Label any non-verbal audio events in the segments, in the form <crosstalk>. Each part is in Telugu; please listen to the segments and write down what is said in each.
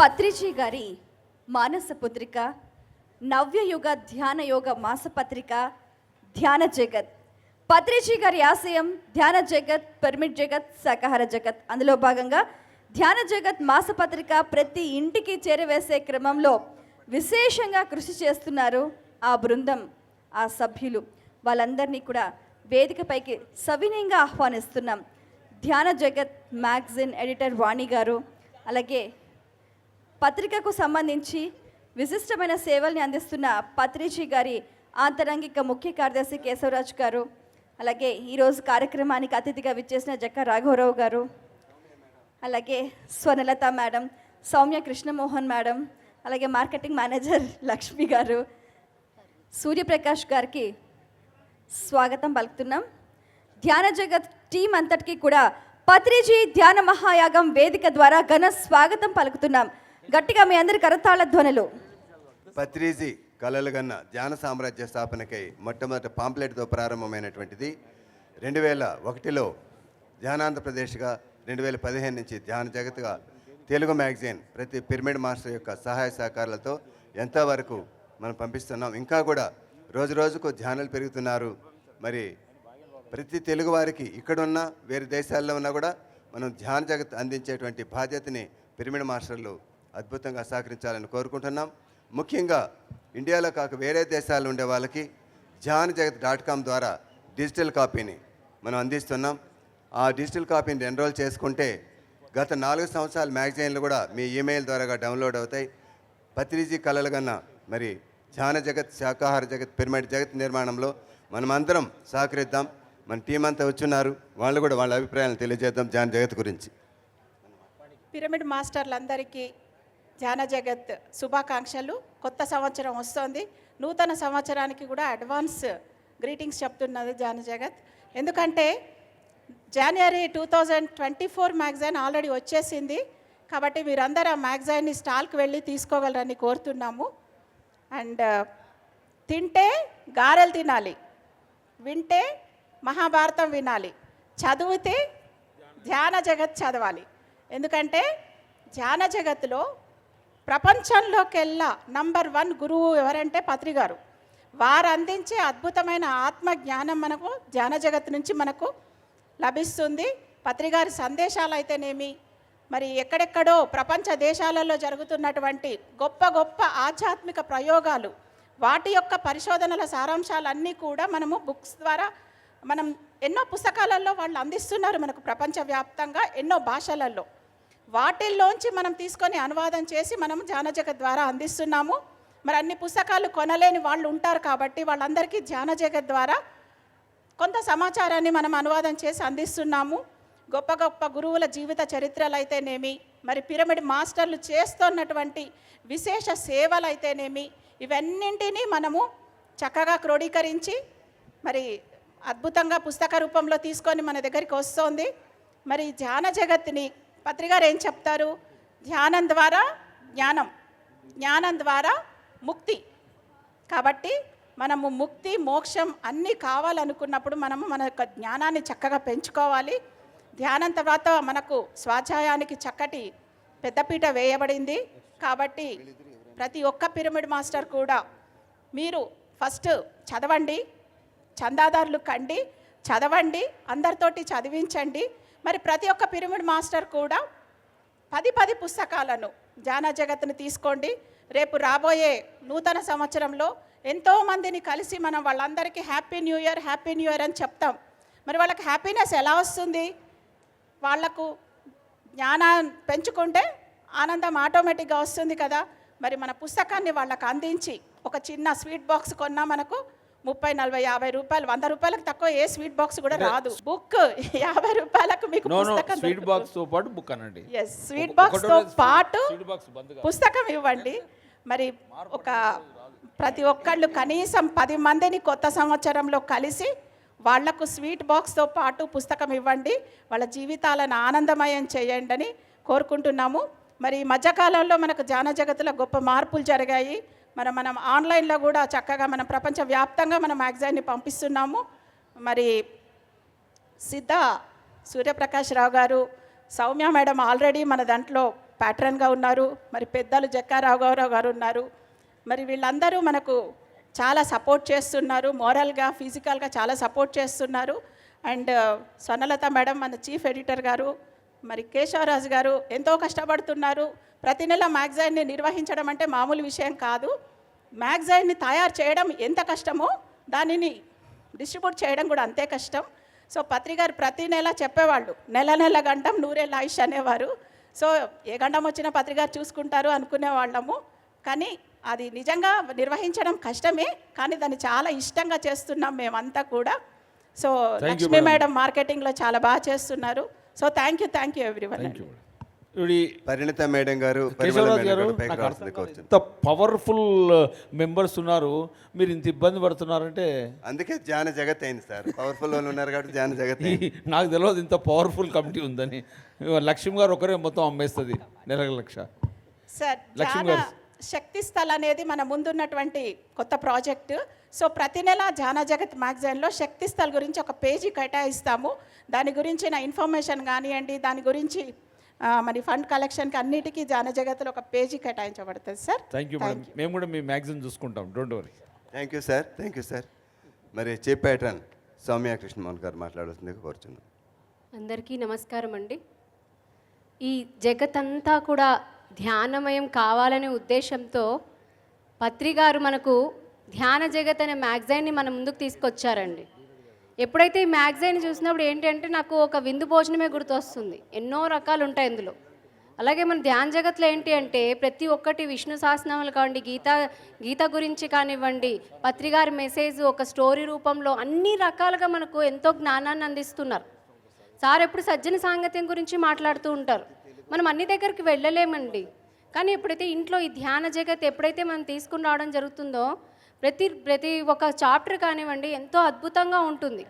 పత్రిజీ గారి మానస పుత్రిక నవ్యయుగ ధ్యాన యోగ మాసపత్రిక ధ్యాన జగత్. పత్రిజీ గారి ఆశయం ధ్యాన జగత్ పెర్మిట్ జగత్ శాకాహార జగత్. అందులో భాగంగా ధ్యాన జగత్ మాసపత్రిక ప్రతి ఇంటికి చేరవేసే క్రమంలో విశేషంగా కృషి చేస్తున్నారు ఆ బృందం ఆ సభ్యులు. వాళ్ళందరినీ కూడా వేదికపైకి సవినయంగా ఆహ్వానిస్తున్నాం. ధ్యాన జగత్ మ్యాగజైన్ ఎడిటర్ వాణి గారు అలాగే పత్రికకు సంబంధించి విశిష్టమైన సేవల్ని అందిస్తున్న పత్రిజీ గారి ఆంతరంగిక ముఖ్య కార్యదర్శి కేశవరాజు గారు అలాగే ఈరోజు కార్యక్రమానికి అతిథిగా విచ్చేసిన జక్క రాఘవరావు గారు అలాగే స్వర్ణలత మేడం సౌమ్య కృష్ణమోహన్ మేడం అలాగే మార్కెటింగ్ మేనేజర్ లక్ష్మి గారు సూర్యప్రకాష్ గారికి స్వాగతం పలుకుతున్నాం. ధ్యాన జగత్ టీం అంతటికి కూడా పత్రిజీ ధ్యాన మహాయాగం వేదిక ద్వారా ఘన స్వాగతం పలుకుతున్నాం. గట్టిగా మీ అందరి కరతాళ ధ్వనులు. పత్రిజీ కలలుగన్న ధ్యాన సామ్రాజ్య స్థాపనకై మొట్టమొదటి పాంప్లెట్తో ప్రారంభమైనటువంటిది. రెండు వేల ఒకటిలో ధ్యానాంధ్రప్రదేశ్గా రెండు వేల పదిహేను నుంచి ధ్యాన జగత్గా తెలుగు మ్యాగజైన్ ప్రతి పిరమిడ్ మాస్టర్ యొక్క సహాయ సహకారాలతో ఎంతవరకు మనం పంపిస్తున్నాం. ఇంకా కూడా రోజు రోజుకు ధ్యానాలు పెరుగుతున్నారు. మరి ప్రతి తెలుగు వారికి ఇక్కడున్న వేరే దేశాల్లో ఉన్నా కూడా మనం ధ్యాన జగత్ అందించేటువంటి బాధ్యతని పిరమిడ్ మాస్టర్లు అద్భుతంగా సహకరించాలని కోరుకుంటున్నాం. ముఖ్యంగా ఇండియాలో కాక వేరే దేశాలు ఉండే వాళ్ళకి జాన్ జగత్ డాట్ కామ్ ద్వారా డిజిటల్ కాపీని మనం అందిస్తున్నాం. ఆ డిజిటల్ కాపీని ఎన్రోల్ చేసుకుంటే గత నాలుగు సంవత్సరాల మ్యాగజైన్లు కూడా మీ ఈమెయిల్ ద్వారా డౌన్లోడ్ అవుతాయి. పత్రిజీ కళలు కన్నా మరి ధ్యాన జగత్ శాకాహార జగత్ పిరమిడ్ జగత్ నిర్మాణంలో మనమందరం సహకరిద్దాం. మన టీం అంతా వచ్చున్నారు. వాళ్ళు కూడా వాళ్ళ అభిప్రాయాలను తెలియజేద్దాం ధ్యాన జగత్ గురించి. పిరమిడ్ మాస్టర్లందరికీ ధ్యాన జగత్ శుభాకాంక్షలు. కొత్త సంవత్సరం వస్తోంది. నూతన సంవత్సరానికి కూడా అడ్వాన్స్ గ్రీటింగ్స్ చెప్తున్నది ధ్యాన జగత్. ఎందుకంటే జనవరి two thousand twenty four magazine already వచ్చేసింది. కాబట్టి మీరందరూ ఆ మ్యాగజైన్ని స్టాల్కి వెళ్ళి తీసుకోగలరని కోరుతున్నాము. అండ్ తింటే గారెలు తినాలి. వింటే మహాభారతం వినాలి. చదివితే ధ్యాన జగత్ చదవాలి. ఎందుకంటే ధ్యాన జగత్తులో ప్రపంచంలోకెల్లా నంబర్ వన్ గురువు ఎవరంటే పత్రి గారు. వారు అందించే అద్భుతమైన ఆత్మ జ్ఞానం మనకు ధ్యాన జగత్ నుంచి మనకు లభిస్తుంది. పత్రిగారి సందేశాలు అయితేనేమి మరి ఎక్కడెక్కడో ప్రపంచ దేశాలలో జరుగుతున్నటువంటి గొప్ప గొప్ప ఆధ్యాత్మిక ప్రయోగాలు వాటి యొక్క పరిశోధనల సారాంశాలన్నీ కూడా మనము బుక్స్ ద్వారా మనం ఎన్నో పుస్తకాలలో వాళ్ళు అందిస్తున్నారు మనకు ప్రపంచవ్యాప్తంగా ఎన్నో భాషలలో. వాటిల్లోంచి మనం తీసుకొని అనువాదం చేసి మనం ధ్యానజగత్ ద్వారా అందిస్తున్నాము. మరి అన్ని పుస్తకాలు కొనలేని వాళ్ళు ఉంటారు కాబట్టి వాళ్ళందరికీ ధ్యానజగత్ ద్వారా కొంత సమాచారాన్ని మనం అనువాదం చేసి అందిస్తున్నాము. గొప్ప గొప్ప గురువుల జీవిత చరిత్రలు అయితేనేమి మరి పిరమిడ్ మాస్టర్లు చేస్తున్నటువంటి విశేష సేవలు అయితేనేమి ఇవన్నింటినీ మనము చక్కగా క్రోడీకరించి మరి అద్భుతంగా పుస్తక రూపంలో తీసుకొని మన దగ్గరికి వస్తోంది. మరి ధ్యాన జగత్ని పత్రికారు ఏం చెప్తారు? ధ్యానం ద్వారా జ్ఞానం జ్ఞానం ద్వారా ముక్తి. కాబట్టి మనము ముక్తి మోక్షం అన్నీ కావాలనుకున్నప్పుడు మనము మన యొక్క జ్ఞానాన్ని చక్కగా పెంచుకోవాలి. ధ్యానం తర్వాత మనకు స్వాధ్యాయానికి చక్కటి పెద్దపీట వేయబడింది. కాబట్టి ప్రతి ఒక్క పిరమిడ్ మాస్టర్ కూడా మీరు ఫస్ట్ చదవండి చందాదారులు కండి చదవండి అందరితోటి చదివించండి. మరి ప్రతి ఒక్క పిరమిడ్ మాస్టర్ కూడా పది పది పుస్తకాలను జానా జగత్తును తీసుకోండి. రేపు రాబోయే నూతన సంవత్సరంలో ఎంతోమందిని కలిసి మనం వాళ్ళందరికీ happy new year happy new year అని చెప్తాం. మరి వాళ్ళకి హ్యాపీనెస్ ఎలా వస్తుంది? వాళ్ళకు జ్ఞానం పెంచుకుంటే ఆనందం ఆటోమేటిక్గా వస్తుంది కదా. మరి మన పుస్తకాన్ని వాళ్ళకు అందించి ఒక చిన్న స్వీట్ బాక్స్ కొన్నా మనకు ముప్పై నలభై యాభై రూపాయలు వంద రూపాయలకు తక్కువ ఏ స్వీట్ బాక్స్ కూడా రాదు. బుక్ యాభై రూపాయలకు మీకు పుస్తకం స్వీట్ బాక్స్తో పాటు బుక్ అనండి. ఎస్ స్వీట్ బాక్స్తో పాటు. పుస్తకం ఇవ్వండి. మరి ఒక ప్రతి ఒక్కళ్ళు కనీసం పది మందిని కొత్త సంవత్సరంలో కలిసి వాళ్ళకు స్వీట్ బాక్స్తో పాటు పుస్తకం ఇవ్వండి. వాళ్ళ జీవితాలను ఆనందమయం చేయండి అని కోరుకుంటున్నాము. మరి మధ్యకాలంలో మనకు జాన గొప్ప మార్పులు జరిగాయి. మరి మనం ఆన్లైన్లో కూడా చక్కగా మనం ప్రపంచవ్యాప్తంగా మన మ్యాగజైన్ని పంపిస్తున్నాము. మరి సిద్ధ సూర్యప్రకాష్ రావు గారు సౌమ్య మేడం ఆల్రెడీ మన దాంట్లో ప్యాట్రన్గా ఉన్నారు. మరి పెద్దలు జక్కారావు గౌరవ్ గారు ఉన్నారు. మరి వీళ్ళందరూ మనకు చాలా సపోర్ట్ చేస్తున్నారు. మోరల్గా ఫిజికల్గా చాలా సపోర్ట్ చేస్తున్నారు. అండ్ స్వర్ణలత మేడం మన చీఫ్ ఎడిటర్ గారు మరి కేశవరాజు గారు ఎంతో కష్టపడుతున్నారు. ప్రతి నెల మ్యాగజైన్ని నిర్వహించడం అంటే మామూలు విషయం కాదు. మ్యాగజైన్ని తయారు చేయడం ఎంత కష్టమో దానిని డిస్ట్రిబ్యూట్ చేయడం కూడా అంతే కష్టం. సో పత్రికారు ప్రతి నెల చెప్పేవాళ్ళు నెల నెల గంటం నూరేళ్ళ ఆయుష్ అనేవారు. సో ఏ గండం వచ్చినా పత్రికారు చూసుకుంటారు అనుకునే వాళ్ళము. కానీ అది నిజంగా నిర్వహించడం కష్టమే కానీ దాన్ని చాలా ఇష్టంగా చేస్తున్నాం మేమంతా కూడా. సో లక్ష్మీ. మేడం మార్కెటింగ్లో చాలా బాగా చేస్తున్నారు. So thank you thank you everyone Parinita madam గారు. ఇంత పవర్ఫుల్ మెంబర్స్ ఉన్నారు. మీరు ఇంత ఇబ్బంది పడుతున్నారంటే అందుకే ధ్యాన జగత్ అయింది సార్. పవర్ఫుల్ వాళ్ళు ఉన్నారు కాబట్టి ధ్యాన జగత్ <laughs> నాకు తెలియదు ఇంత పవర్ఫుల్ కమిటీ ఉందని. లక్ష్మి గారు ఒకరే మొత్తం అమ్మేస్తుంది నెలకు లక్ష. సార్ లక్ష్మి గారు. శక్తి స్థల్ అనేది మన ముందున్నటువంటి కొత్త ప్రాజెక్టు. సో ప్రతి నెల ధ్యాన జగత్ మ్యాగజైన్లో శక్తి స్థల్ గురించి ఒక పేజీ కేటాయిస్తాము. దాని గురించిన ఇన్ఫర్మేషన్ కానివ్వండి దాని గురించి మరి ఫండ్ కలెక్షన్కి అన్నిటికీ ధ్యాన జగత్లో ఒక పేజీ కేటాయించబడుతుంది సార్. థ్యాంక్ యూ మేడం మేము కూడా మీ మ్యాగజైన్ చూసుకుంటాం. Don't worry thank you sir thank you sir మరి చీఫ్ ప్యాట్రన్ సౌమ్య కృష్ణమోహన్ గారు మాట్లాడాల్సింది కోరుచున్నాను అందరికీ నమస్కారం అండి. ఈ జగతంతా కూడా ధ్యానమయం కావాలనే ఉద్దేశంతో పత్రిగారు మనకు ధ్యాన జగత్ అనే మ్యాగజైన్ని మన ముందుకు తీసుకొచ్చారండి. ఎప్పుడైతే ఈ మ్యాగజైన్ చూసినప్పుడు ఏంటంటే నాకు ఒక విందు భోజనమే గుర్తొస్తుంది. ఎన్నో రకాలు ఉంటాయి ఇందులో. అలాగే మన ధ్యాన జగత్లో ఏంటి అంటే ప్రతి ఒక్కటి విష్ణు సహస్రనామాలు కావండి గీత గీత గురించి కానివ్వండి పత్రికారి మెసేజ్ ఒక స్టోరీ రూపంలో అన్ని రకాలుగా మనకు ఎంతో జ్ఞానాన్ని అందిస్తున్నారు. సార్ ఎప్పుడు సజ్జన సాంగత్యం గురించి మాట్లాడుతూ ఉంటారు. మనం అన్ని దగ్గరికి వెళ్ళలేమండి. కానీ ఎప్పుడైతే ఇంట్లో ఈ ధ్యాన జగత్ ఎప్పుడైతే మనం తీసుకుని రావడం జరుగుతుందో ప్రతి ప్రతి ఒక చాప్టర్ కానివ్వండి ఎంతో అద్భుతంగా ఉంటుంది.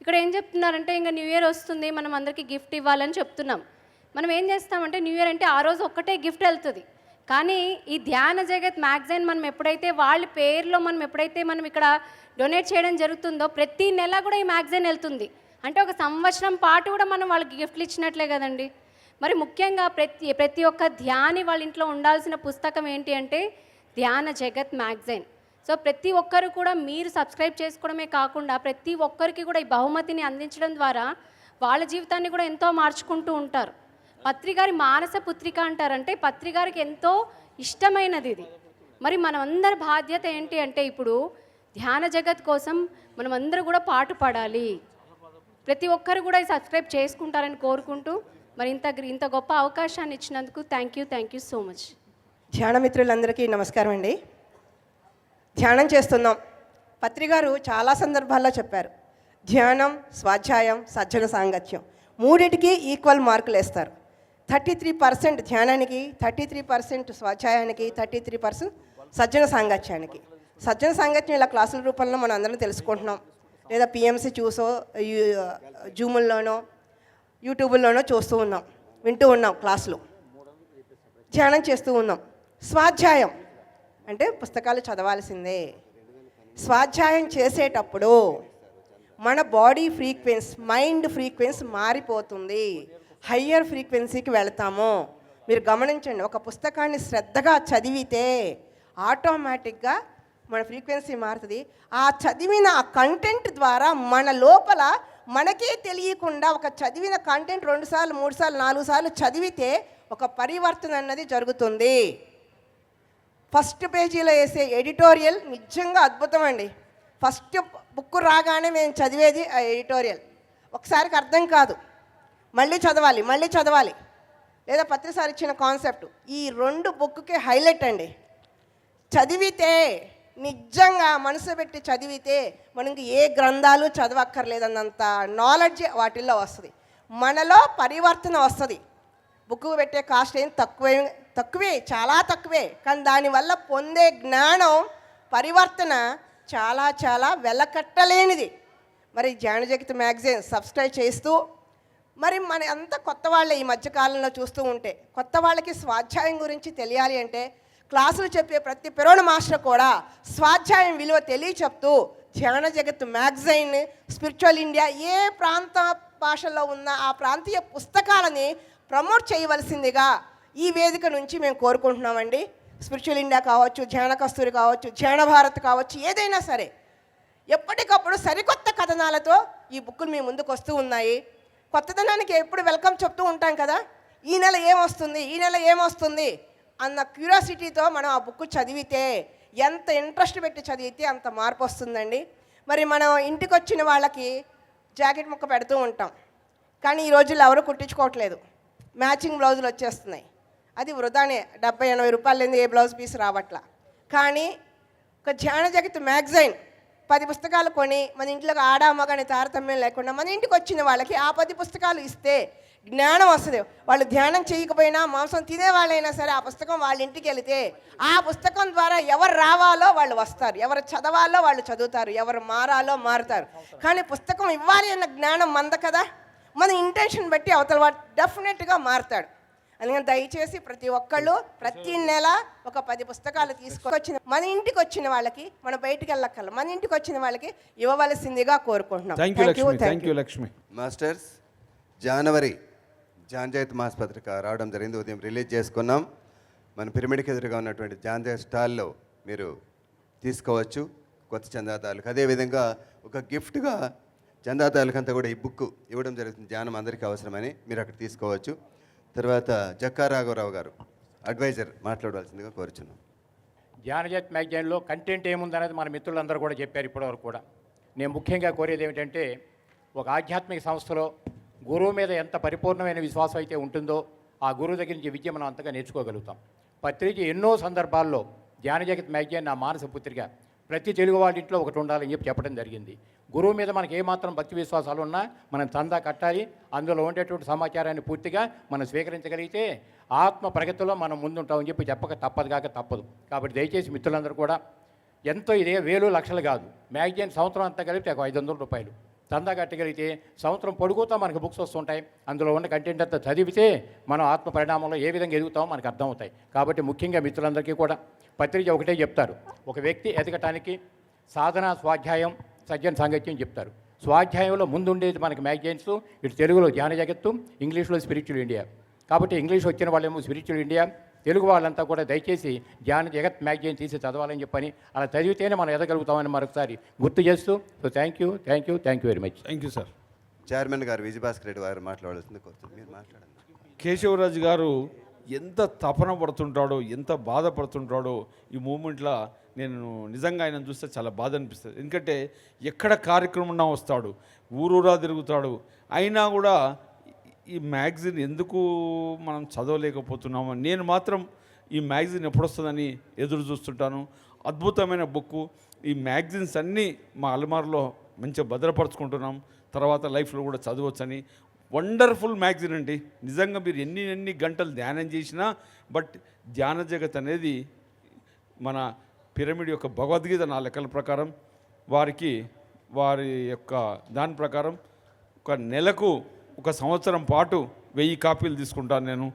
ఇక్కడ ఏం చెప్తున్నారంటే ఇంకా న్యూ ఇయర్ వస్తుంది మనం అందరికీ గిఫ్ట్ ఇవ్వాలని చెప్తున్నాం. మనం ఏం చేస్తామంటే న్యూ ఇయర్ అంటే ఆ రోజు ఒక్కటే గిఫ్ట్ వెళ్తుంది. కానీ ఈ ధ్యాన జగత్ మ్యాగజైన్ మనం ఎప్పుడైతే వాళ్ళ పేరులో మనం ఎప్పుడైతే మనం ఇక్కడ డొనేట్ చేయడం జరుగుతుందో ప్రతి నెల కూడా ఈ మ్యాగజైన్ వెళ్తుంది. అంటే ఒక సంవత్సరం పాటు కూడా మనం వాళ్ళకి గిఫ్ట్లు ఇచ్చినట్లే కదండి. మరి ముఖ్యంగా ప్రతి ప్రతి ఒక్క ధ్యాని వాళ్ళ ఇంట్లో ఉండాల్సిన పుస్తకం ఏంటి అంటే ధ్యాన జగత్ మ్యాగజైన్. సో ప్రతి ఒక్కరు కూడా మీరు సబ్స్క్రైబ్ చేసుకోవడమే కాకుండా ప్రతి ఒక్కరికి కూడా ఈ బహుమతిని అందించడం ద్వారా వాళ్ళ జీవితాన్ని కూడా ఎంతో మార్చుకుంటూ ఉంటారు. పత్రిగారి మానస పుత్రిక అంటారంటే పత్రిగారికి ఎంతో ఇష్టమైనది ఇది. మరి మనమందరి బాధ్యత ఏంటి అంటే ఇప్పుడు ధ్యాన జగత్ కోసం మనమందరూ కూడా పాటు పడాలి. ప్రతి ఒక్కరు కూడా ఈ సబ్స్క్రైబ్ చేసుకుంటారని కోరుకుంటూ మరి ఇంత ఇంత గొప్ప అవకాశాన్ని ఇచ్చినందుకు thank you thank you so much. ధ్యాన మిత్రులందరికీ నమస్కారం అండి. ధ్యానం చేస్తున్నాం. పత్రిగారు చాలా సందర్భాల్లో చెప్పారు. ధ్యానం స్వాధ్యాయం సజ్జన సాంగత్యం మూడింటికి ఈక్వల్ మార్కులు వేస్తారు. థర్టీ త్రీ పర్సెంట్ ధ్యానానికి థర్టీ త్రీ పర్సెంట్ స్వాధ్యాయానికి థర్టీ త్రీ పర్సెంట్ సజ్జన సాంగత్యానికి. సజ్జన సాంగత్యం ఇలా క్లాసుల రూపంలో మనం అందరం తెలుసుకుంటున్నాం. లేదా పిఎంసి చూసో జూముల్లోనో యూట్యూబ్లోనో చూస్తూ ఉన్నాం వింటూ ఉన్నాం క్లాసులు. ధ్యానం చేస్తూ ఉన్నాం. స్వాధ్యాయం అంటే పుస్తకాలు చదవాల్సిందే. స్వాధ్యాయం చేసేటప్పుడు మన బాడీ ఫ్రీక్వెన్స్ మైండ్ ఫ్రీక్వెన్స్ మారిపోతుంది. హయ్యర్ ఫ్రీక్వెన్సీకి వెళ్తాము. మీరు గమనించండి ఒక పుస్తకాన్ని శ్రద్ధగా చదివితే ఆటోమేటిక్గా మన ఫ్రీక్వెన్సీ మారుతుంది. ఆ చదివిన ఆ కంటెంట్ ద్వారా మన లోపల మనకే తెలియకుండా ఒక చదివిన కంటెంట్ రెండు సార్లు మూడు సార్లు నాలుగు సార్లు చదివితే ఒక పరివర్తన అన్నది జరుగుతుంది. ఫస్ట్ పేజీలో వేసే ఎడిటోరియల్ నిజంగా అద్భుతం అండి ఫస్ట్ బుక్ రాగానే మేము చదివేది ఆ ఎడిటోరియల్. ఒకసారికి అర్థం కాదు. మళ్ళీ చదవాలి మళ్ళీ చదవాలి. లేదా పత్రిసారి ఇచ్చిన కాన్సెప్ట్. ఈ రెండు బుక్కి హైలైట్ అండి. చదివితే నిజంగా మనసు పెట్టి చదివితే మనకి ఏ గ్రంథాలు చదవక్కర్లేదన్నంత నాలెడ్జ్ వాటిల్లో వస్తుంది. మనలో పరివర్తన వస్తుంది. బుక్ పెట్టే కాస్ట్ ఏం తక్కువ తక్కువే చాలా తక్కువే. కానీ దానివల్ల పొందే జ్ఞానం పరివర్తన చాలా చాలా వెలకట్టలేనిది. మరి జానజగత్ మ్యాగజైన్ సబ్స్క్రైబ్ చేస్తూ మరి మన అంత కొత్త వాళ్ళే ఈ మధ్యకాలంలో చూస్తూ ఉంటే కొత్త వాళ్ళకి స్వాధ్యాయం గురించి తెలియాలి అంటే క్లాసులు చెప్పే ప్రతి పిరోణ మాస్టర్ కూడా స్వాధ్యాయం విలువ తెలియ చెప్తూ ధ్యాన జగత్ మ్యాగజైన్ స్పిరిచువల్ ఇండియా ఏ ప్రాంత భాషలో ఉన్న ఆ ప్రాంతీయ పుస్తకాలని ప్రమోట్ చేయవలసిందిగా ఈ వేదిక నుంచి మేము కోరుకుంటున్నామండి. స్పిరిచువల్ ఇండియా కావచ్చు ధ్యాన కస్తూరి కావచ్చు ధ్యాన భారత్ కావచ్చు ఏదైనా సరే. ఎప్పటికప్పుడు సరికొత్త కథనాలతో ఈ బుక్కులు మీ ముందుకు వస్తూ ఉన్నాయి. కొత్తదనానికి ఎప్పుడు వెల్కమ్ చెప్తూ ఉంటాం కదా? ఈ నెల ఏమొస్తుంది? ఈ నెల ఏమొస్తుంది? అన్న క్యూరియాసిటీతో మనం ఆ బుక్ చదివితే ఎంత ఇంట్రెస్ట్ పెట్టి చదివితే అంత మార్పు వస్తుందండి. మరి మనం ఇంటికి వచ్చిన వాళ్ళకి జాకెట్ ముక్క పెడుతూ ఉంటాం. కానీ ఈ రోజుల్లో ఎవరు కుట్టించుకోవట్లేదు. మ్యాచింగ్ బ్లౌజులు వచ్చేస్తున్నాయి. అది వృధానే. డెబ్బై ఎనభై రూపాయలు ఏ బ్లౌజ్ పీస్ రావట్లా. కానీ ఒక ధ్యాన జగత్ మ్యాగజైన్ పది పుస్తకాలు కొని మన ఇంట్లో ఆడా తారతమ్యం లేకుండా మన ఇంటికి వచ్చిన వాళ్ళకి ఆ పది పుస్తకాలు ఇస్తే జ్ఞానం వస్తుంది. వాళ్ళు ధ్యానం చేయకపోయినా మాంసం తినే వాళ్ళైనా సరే ఆ పుస్తకం వాళ్ళ ఇంటికి వెళితే ఆ పుస్తకం ద్వారా ఎవరు రావాలో వాళ్ళు వస్తారు. ఎవరు చదవాలో వాళ్ళు చదువుతారు. ఎవరు మారాలో మారుతారు. కానీ పుస్తకం ఇవ్వాలి అన్న జ్ఞానం మంద కదా? మన ఇంటెన్షన్ బట్టి అవతల వాడు డెఫినెట్గా మారుతాడు. అందుకని దయచేసి ప్రతి ఒక్కళ్ళు ప్రతి నెల ఒక పది పుస్తకాలు తీసుకొచ్చిన మన ఇంటికి వచ్చిన వాళ్ళకి మన బయటికి వెళ్ళక్కర్ల మన ఇంటికి వచ్చిన వాళ్ళకి ఇవ్వవలసిందిగా కోరుకుంటున్నాం. Thank you Thank you, Lakshmi thank thank you Lakshmi masters జనవరి జాంజాయత్ మాసపత్రిక రావడం జరిగింది. ఉదయం రిలీజ్ చేసుకున్నాం. మన పిరమిడ్కి ఎదురుగా ఉన్నటువంటి జాంజాయత్ స్టాల్లో మీరు తీసుకోవచ్చు కొత్త చందాదారులకు అదేవిధంగా ఒక గిఫ్ట్గా చందాదారులకంతా కూడా ఈ బుక్ ఇవ్వడం జరుగుతుంది. ధ్యానం అందరికీ అవసరమని మీరు అక్కడ తీసుకోవచ్చు. తర్వాత జక్కా రాఘవరావు గారు అడ్వైజర్ మాట్లాడవలసిందిగా కోరుచున్నాం. ధ్యానజత్ మ్యాగజైన్లో కంటెంట్ ఏముందనేది మన మిత్రులందరూ కూడా చెప్పారు ఇప్పటివరకు కూడా. నేను ముఖ్యంగా కోరేది ఏమిటంటే ఒక ఆధ్యాత్మిక సంస్థలో గురువు మీద ఎంత పరిపూర్ణమైన విశ్వాసం అయితే ఉంటుందో ఆ గురువు దగ్గర నుంచి విద్య మనం అంతగా నేర్చుకోగలుగుతాం. పత్రిక ఎన్నో సందర్భాల్లో జ్ఞానజగత్ మ్యాగజైన్ నా మానస పుత్రిక ప్రతి తెలుగు వాళ్ళ ఇంట్లో ఒకటి ఉండాలని చెప్పి చెప్పడం జరిగింది. గురువు మీద మనకి ఏమాత్రం భక్తి విశ్వాసాలు ఉన్నా మనం చందా కట్టాలి. అందులో ఉండేటువంటి సమాచారాన్ని పూర్తిగా మనం స్వీకరించగలిగితే ఆత్మ ప్రగతిలో మనం ముందుంటామని చెప్పి చెప్పక తప్పదు కాక తప్పదు. కాబట్టి దయచేసి మిత్రులందరూ కూడా ఎంతో ఇదే వేలు లక్షలు కాదు. మ్యాగజైన్ సంవత్సరం అంతా కలిపితే ఒక ఐదు వందల రూపాయలు. చందా కట్టగలిగితే సంవత్సరం పొడుగుతా మనకు బుక్స్ వస్తుంటాయి. అందులో ఉన్న కంటెంట్ అంతా చదివితే మనం ఆత్మ పరిణామంలో ఏ విధంగా ఎదుగుతామో మనకు అర్థమవుతాయి. కాబట్టి ముఖ్యంగా మిత్రులందరికీ కూడా పత్రిక ఒకటే చెప్తారు. ఒక వ్యక్తి ఎదగటానికి సాధన స్వాధ్యాయం సజ్జన సాంగత్యం చెప్తారు. స్వాధ్యాయంలో ముందుండేది మనకి మ్యాగజైన్స్ ఇటు తెలుగులో ధ్యాన జగత్తు ఇంగ్లీష్లో స్పిరిచువల్ ఇండియా కాబట్టి ఇంగ్లీష్ వచ్చిన వాళ్ళేమో స్పిరిచువల్ ఇండియా తెలుగు వాళ్ళంతా కూడా దయచేసి ధ్యాన జగత్ మ్యాగజైన్ తీసి చదవాలని చెప్పని అలా చదివితేనే మనం ఎదగలుగుతామని మరొకసారి గుర్తు చేస్తూ so thank you thank you thank you very much thank you sir chairman గారు విజయభాస్కర్ రెడ్డి గారు మీరు మాట్లాడండి. కేశవరాజు గారు ఎంత తపన పడుతుంటాడో ఎంత బాధపడుతుంటాడో ఈ మూమెంట్లో నేను నిజంగా ఆయన చూస్తే చాలా బాధ అనిపిస్తుంది. ఎందుకంటే ఎక్కడ కార్యక్రమం ఉన్నా వస్తాడు ఊరూరా తిరుగుతాడు. అయినా కూడా ఈ మ్యాగజిన్ ఎందుకు మనం చదవలేకపోతున్నాము? నేను మాత్రం ఈ మ్యాగజిన్ ఎప్పుడు వస్తుందని ఎదురు చూస్తుంటాను. అద్భుతమైన బుక్ ఈ మ్యాగజిన్స్ అన్నీ మా అలమార్లో మంచిగా భద్రపరచుకుంటున్నాం. తర్వాత లైఫ్లో కూడా చదవచ్చని. వండర్ఫుల్ మ్యాగజిన్ అండి. నిజంగా మీరు ఎన్ని ఎన్ని గంటలు ధ్యానం చేసినా బట్ ధ్యాన జగత్ అనేది మన పిరమిడ్ యొక్క భగవద్గీత నా లెక్కల ప్రకారం వారికి వారి యొక్క దాని ప్రకారం ఒక నెలకు ఒక సంవత్సరం పాటు వెయ్యి కాపీలు తీసుకుంటాను నేను.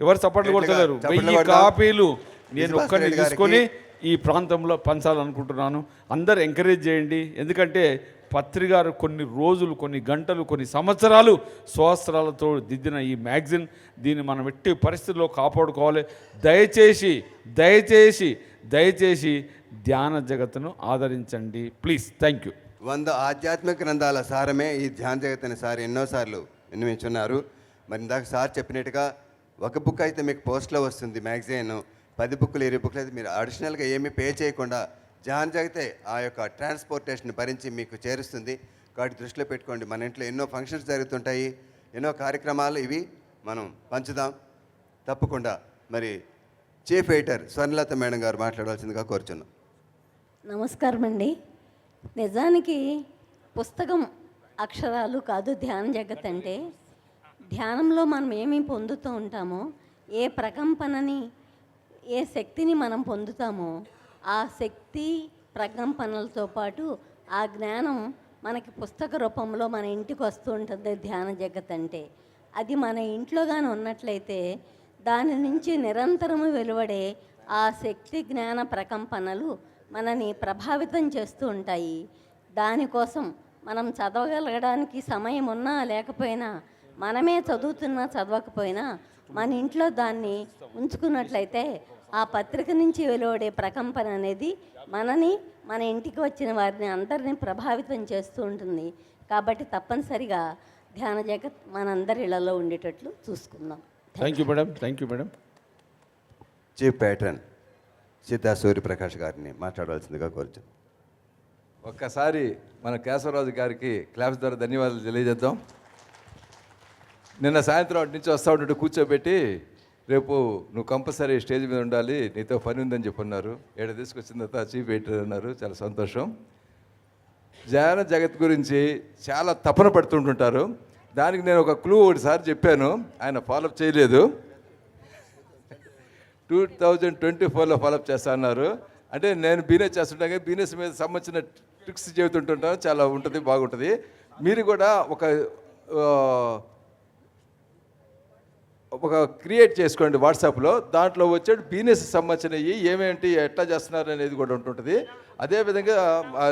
ఎవరు గట్టిగా కొడతలేరు? వెయ్యి. కాపీలు నేను ఒక్కరిని తీసుకొని ఈ ప్రాంతంలో పంచాలనుకుంటున్నాను. అందరు ఎంకరేజ్ చేయండి. ఎందుకంటే పత్రికారు కొన్ని రోజులు కొన్ని గంటలు కొన్ని సంవత్సరాలు స్వస్త్రాలతో దిద్దిన ఈ మ్యాగజిన్ దీన్ని మనం ఎట్టి పరిస్థితుల్లో కాపాడుకోవాలి. దయచేసి దయచేసి దయచేసి ధ్యాన జగత్తును ఆదరించండి. ప్లీజ్ థ్యాంక్ యూ వంద ఆధ్యాత్మిక గ్రంథాల సారమే ఈ ధ్యాన జగత్ అనే సార్ ఎన్నోసార్లు విన్నవించున్నారు మరి ఇందాక సార్ చెప్పినట్టుగా ఒక బుక్ అయితే మీకు పోస్ట్లో వస్తుంది మ్యాగజైన్. పది బుక్లు ఇరవై బుక్లు అయితే మీరు అడిషనల్గా ఏమీ పే చేయకుండా ధ్యాన జగతే ఆ యొక్క ట్రాన్స్పోర్టేషన్ భరించి మీకు చేరుస్తుంది. కాబట్టి దృష్టిలో పెట్టుకోండి మన ఇంట్లో ఎన్నో ఫంక్షన్స్ జరుగుతుంటాయి ఎన్నో కార్యక్రమాలు ఇవి మనం పంచుదాం. తప్పకుండా మరి చీఫ్ ఎడిటర్ స్వర్ణలత మేడం గారు మాట్లాడవలసిందిగా కోరుచున్నాం. నమస్కారం అండి నిజానికి పుస్తకం అక్షరాలు కాదు ధ్యాన జగత్ అంటే. ధ్యానంలో మనం ఏమి పొందుతూ ఉంటామో ఏ ప్రకంపనని ఏ శక్తిని మనం పొందుతామో ఆ శక్తి ప్రకంపనలతో పాటు ఆ జ్ఞానం మనకి పుస్తక రూపంలో మన ఇంటికి వస్తూ ఉంటుంది ధ్యాన జగత్ అంటే. అది మన ఇంట్లో కానీ ఉన్నట్లయితే దాని నుంచి నిరంతరము వెలువడే ఆ శక్తి జ్ఞాన ప్రకంపనలు మనని ప్రభావితం చేస్తూ ఉంటాయి. దానికోసం మనం చదవగలగడానికి సమయం ఉన్నా లేకపోయినా మనమే చదువుతున్నా చదవకపోయినా మన ఇంట్లో దాన్ని ఉంచుకున్నట్లయితే ఆ పత్రిక నుంచి వెలువడే ప్రకంపన అనేది మనని మన ఇంటికి వచ్చిన వారిని అందరినీ ప్రభావితం చేస్తూ ఉంటుంది. కాబట్టి తప్పనిసరిగా ధ్యాన జగత్ మనందరి ఇళ్ళలో ఉండేటట్లు చూసుకుందాం. Thank you madam thank you madam chief patron Seetha Suryaprakash గారిని మాట్లాడవలసిందిగా కోరుచు ఒక్కసారి మన కేశవరాజు గారికి క్లాప్స్ ద్వారా ధన్యవాదాలు తెలియజేద్దాం. నిన్న సాయంత్రం అటు నుంచి వస్తా ఉంటే కూర్చోబెట్టి రేపు నువ్వు కంపల్సరీ స్టేజ్ మీద ఉండాలి నీతో పని ఉందని చెప్పన్నారు ఏడ తీసుకొచ్చిన తర్వాత చీఫ్ ఎడిటర్ అన్నారు చాలా సంతోషం. ధ్యాన జగత్ గురించి చాలా తపన పడుతుంటుంటారు. దానికి నేను ఒక క్లూ ఒకటిసారి చెప్పాను ఆయన ఫాలోఅప్ చేయలేదు. టూ థౌజండ్ ట్వంటీ ఫోర్లో ఫాలోఅప్ చేస్తా అన్నారు. అంటే నేను బిజినెస్ చేస్తుంటాను కానీ బిజినెస్ మీద సంబంధించిన ట్రిక్స్ చెబుతుంటుంటాను. చాలా ఉంటుంది బాగుంటుంది. మీరు కూడా ఒక ఒక క్రియేట్ చేసుకోండి వాట్సాప్లో దాంట్లో వచ్చే బిజినెస్ సంబంధించినవి ఏమేంటి ఎట్లా చేస్తున్నారు అనేది కూడా ఉంటుంటుంది. అదేవిధంగా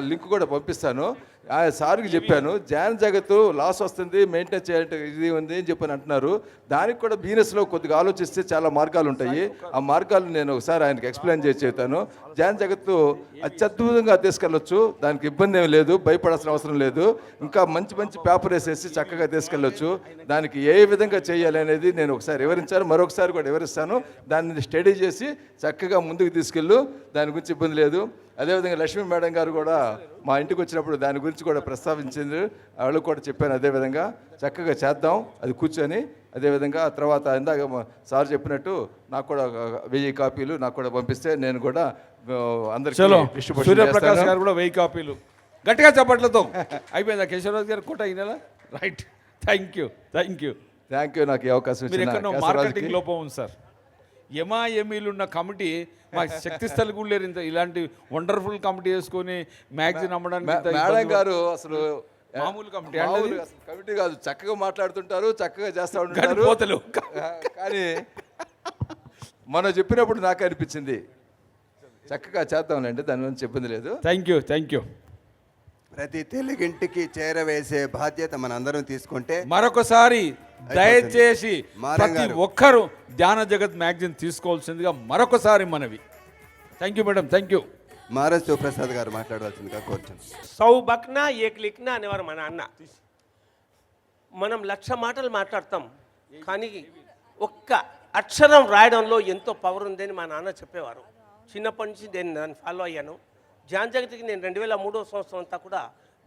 లింక్ కూడా పంపిస్తాను. ఆ సార్కి చెప్పాను జాన్ జగత్తు లాస్ వస్తుంది మెయింటైన్ చేయాలంటే ఇది ఉంది అని చెప్పని అంటున్నారు. దానికి కూడా బిజినెస్లో కొద్దిగా ఆలోచిస్తే చాలా మార్గాలు ఉంటాయి. ఆ మార్గాలు నేను ఒకసారి ఆయనకి ఎక్స్ప్లెయిన్ చేసి చెబుతాను. జాన్ జగత్తు అత్యద్భుతంగా తీసుకెళ్ళొచ్చు దానికి ఇబ్బంది ఏం లేదు భయపడాల్సిన అవసరం లేదు. ఇంకా మంచి మంచి పేపర్ వేసేసి చక్కగా తీసుకెళ్ళొచ్చు. దానికి ఏ విధంగా చేయాలి అనేది నేను ఒకసారి వివరించాను మరొకసారి కూడా వివరిస్తాను. దాన్ని స్టడీ చేసి చక్కగా ముందుకు తీసుకెళ్ళు దాని గురించి ఇబ్బంది లేదు. అదేవిధంగా లక్ష్మీ మేడం గారు కూడా మా ఇంటికి వచ్చినప్పుడు దాని గురించి కూడా ప్రస్తావించింది. వాళ్ళకు కూడా చెప్పాను అదేవిధంగా చక్కగా చేద్దాం అది కూర్చొని అదేవిధంగా ఆ తర్వాత ఇందాక సార్ చెప్పినట్టు నాకు కూడా వెయ్యి కాపీలు నాకు కూడా పంపిస్తే నేను కూడా అందరికీ సూర్యప్రకాష్. గారు కూడా వెయ్యి కాపీలు. గట్టిగా చప్పట్లతో. అయిపోయిందా? కేశవరాజు గారు కోట అయినా right thank you thank you thank you నాకు ఈ అవకాశం. మార్కెటింగ్ లోపం ఉంది సార్. ఎమా ఎమీలు ఉన్న కమిటీ మా శక్తి స్థల్ కూడా లేరు ఇంత ఇలాంటి వండర్ఫుల్ కమిటీ వేసుకొని మ్యాగజైన్ అమ్మడానికి మేడం గారు అసలు మామూలు కమిటీ కమిటీ కాదు చక్కగా మాట్లాడుతుంటారు చక్కగా చేస్తూ ఉంటారు. పోతలు. కానీ మనం చెప్పినప్పుడు నాకు అనిపించింది. చక్కగా చేద్దాంలేండి దాని గురించి చెప్పింది లేదు. థ్యాంక్ యూ థ్యాంక్ యూ ప్రతి తెలుగింటికి చేరవేసే బాధ్యత మనందరం తీసుకుంటే మరొకసారి దయచేసి ప్రతి. ఒక్కరూ ధ్యాన జగత్ మ్యాగజైన్ తీసుకోవాల్సిందిగా మరొకసారి మనవి. Thank you madam thank you మారస్ Shivaprasad గారు మాట్లాడవలసిందిగా కోరుచున్నాను సౌ బక్నా ఏక్ లిఖ్నా అనేవారు మా నాన్న మనం లక్ష మాటలు మాట్లాడతాం కానీ ఒక్క అక్షరం రాయడంలో ఎంతో పవర్ ఉందని మా నాన్న చెప్పేవారు. చిన్నప్పటి నుంచి నేను దాన్ని ఫాలో అయ్యాను. జాన్ జగతికి నేను రెండు వేల మూడో సంవత్సరం అంతా కూడా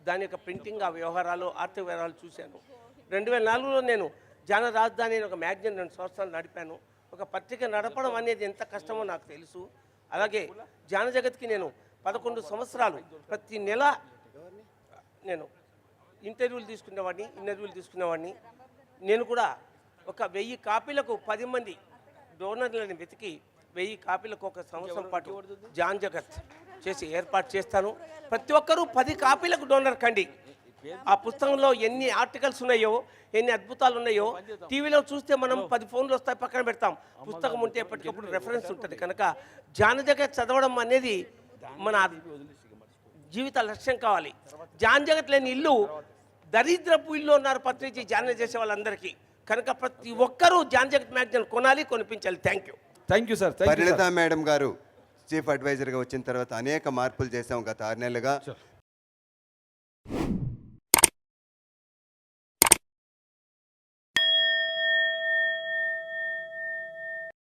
దాని యొక్క ప్రింటింగ్ ఆ వ్యవహారాలు ఆర్థిక వ్యవహారాలు చూశాను. రెండు వేల నాలుగులో నేను జాన రాజధాని అనే ఒక మ్యాగజైన్ రెండు సంవత్సరాలు నడిపాను. ఒక పత్రిక నడపడం అనేది ఎంత కష్టమో నాకు తెలుసు. అలాగే జాన జగత్కి నేను పదకొండు సంవత్సరాలు ప్రతి నెల నేను ఇంటర్వ్యూలు తీసుకునేవాడిని ఇంటర్వ్యూలు తీసుకునేవాడిని. నేను కూడా ఒక వెయ్యి కాపీలకు పది మంది డోనర్లను వెతికి వెయ్యి కాపీలకు ఒక సంవత్సరం పాటు జాన్ జగత్ చేసి ఏర్పాటు చేస్తాను. ప్రతి ఒక్కరూ పది కాపీలకు డోనర్ కండి. ఆ పుస్తకంలో ఎన్ని ఆర్టికల్స్ ఉన్నాయో ఎన్ని అద్భుతాలు ఉన్నాయో టీవీలో చూస్తే మనం పది ఫోన్లు వస్తాయి పక్కన పెడతాం. పుస్తకం ఉంటే ఎప్పటికప్పుడు రెఫరెన్స్ ఉంటుంది. కనుక జాన జగత్ చదవడం అనేది మన జీవిత లక్ష్యం కావాలి. జాన్ జగత్ లేని ఇల్లు దరిద్రపు ఇల్లు ఉన్నారు పత్రిక జాన చేసే వాళ్ళందరికీ. కనుక ప్రతి ఒక్కరూ జాన్ జగత్ మ్యాగజైన్ కొనాలి కొనిపించాలి. Thank you thank you sir Parinita madam గారు చీఫ్ అడ్వైజర్గా వచ్చిన తర్వాత అనేక మార్పులు చేశాం గత ఆరు నెలలుగా.